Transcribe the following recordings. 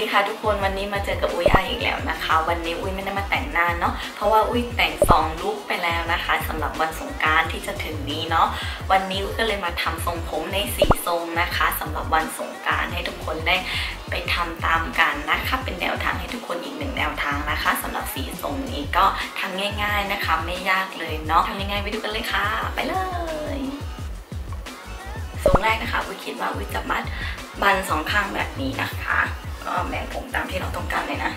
ดีค่ะทุกคนวันนี้มาเจอกับอุ้ยไออีกแล้วนะคะ วันนี้อุ้ยไม่ได้มาแต่งหน้าเนาะเพราะว่าอุ้ยแต่งสองลุคไปแล้วนะคะสำหรับวันสงการที่จะถึงนี้เนาะวันนี้อุ้ยก็เลยมาทำทรงผมในสีทรงนะคะสำหรับวันสงการให้ทุกคนได้ไปทำตามกันนะคะเป็นแนวทางให้ทุกคนอีกหนึ่งแนวทางนะคะสำหรับสีทรงนี้ก็ทำง่าย ๆนะคะ ไม่ยากเลยเนาะทำยังไงไปดูกันเลยค่ะ ไปเลยทรงแรกนะคะอุ้ยคิดว่าอุ้ยจะมัดบันสองข้างแบบนี้นะคะ ก็แบ่งผมตามที่เราต้องการเลยนะ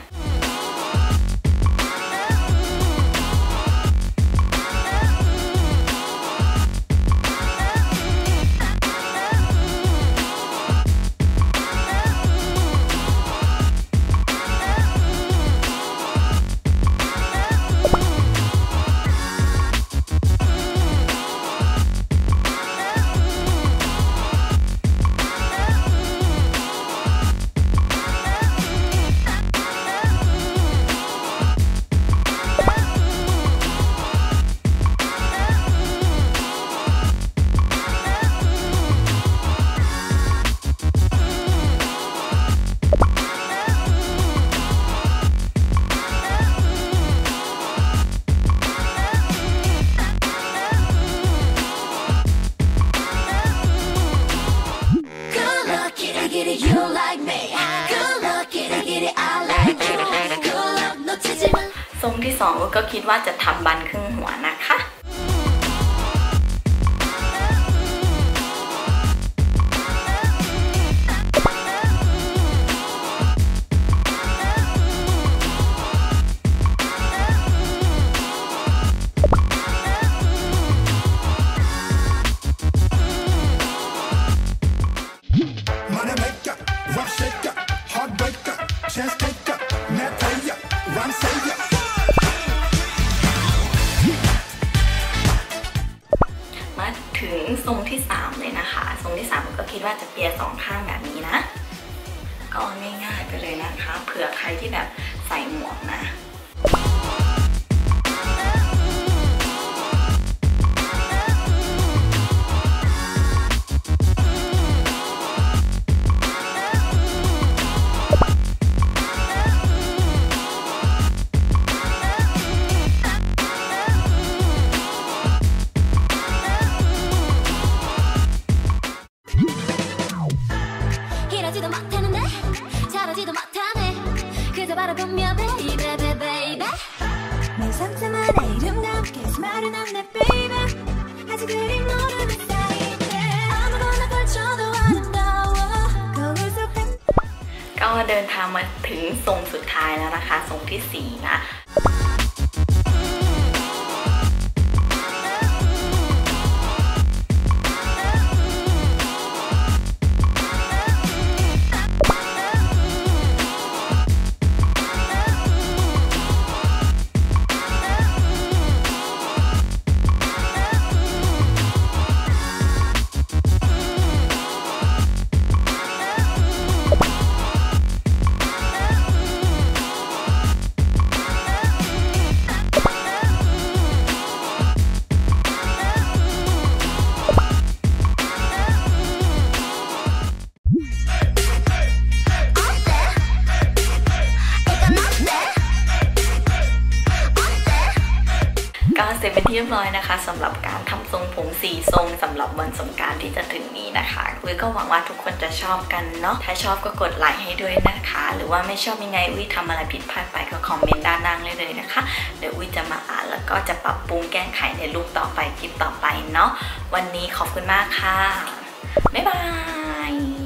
ทรงที่สองก็คิดว่าจะทำบันครึ่งหัวนะคะ ถึงทรงที่สามเลยนะคะ ทรงที่สามก็คิดว่าจะเปียสองข้างแบบนี้นะ ก็ง่ายๆไปเลยนะคะ เผื่อใครที่แบบใส่หมวกนะ 그저 바라보며 baby baby baby 내 상상만의 이름과 함께 스마일은 안내 baby 아직 그리 모르는 사이인데 아무거나 걸쳐도 아름다워 거울 속 한 ก็เดินทางมาถึงทรงสุดท้ายแล้วนะคะ ทรงที่สี่นะ เสร็จเป็นที่เรียบร้อยนะคะสำหรับการทำทรงผมสีทรงสำหรับวันสงการที่จะถึงนี้นะคะอุ้ยก็หวังว่าทุกคนจะชอบกันเนาะถ้าชอบก็กดไลค์ให้ด้วยนะคะ หรือว่าไม่ชอบยังไงอุ้ยทำอะไรผิดพลาดไปก็คอมเมนต์ด้านล่างเลยเลยนะคะเดี๋ยวอุ้ยจะมาอ่านแล้วก็จะปรับปรุงแก้ไขในรูปต่อไปคลิปต่อไปเนาะวันนี้ขอบคุณมากค่ะบ๊ายบาย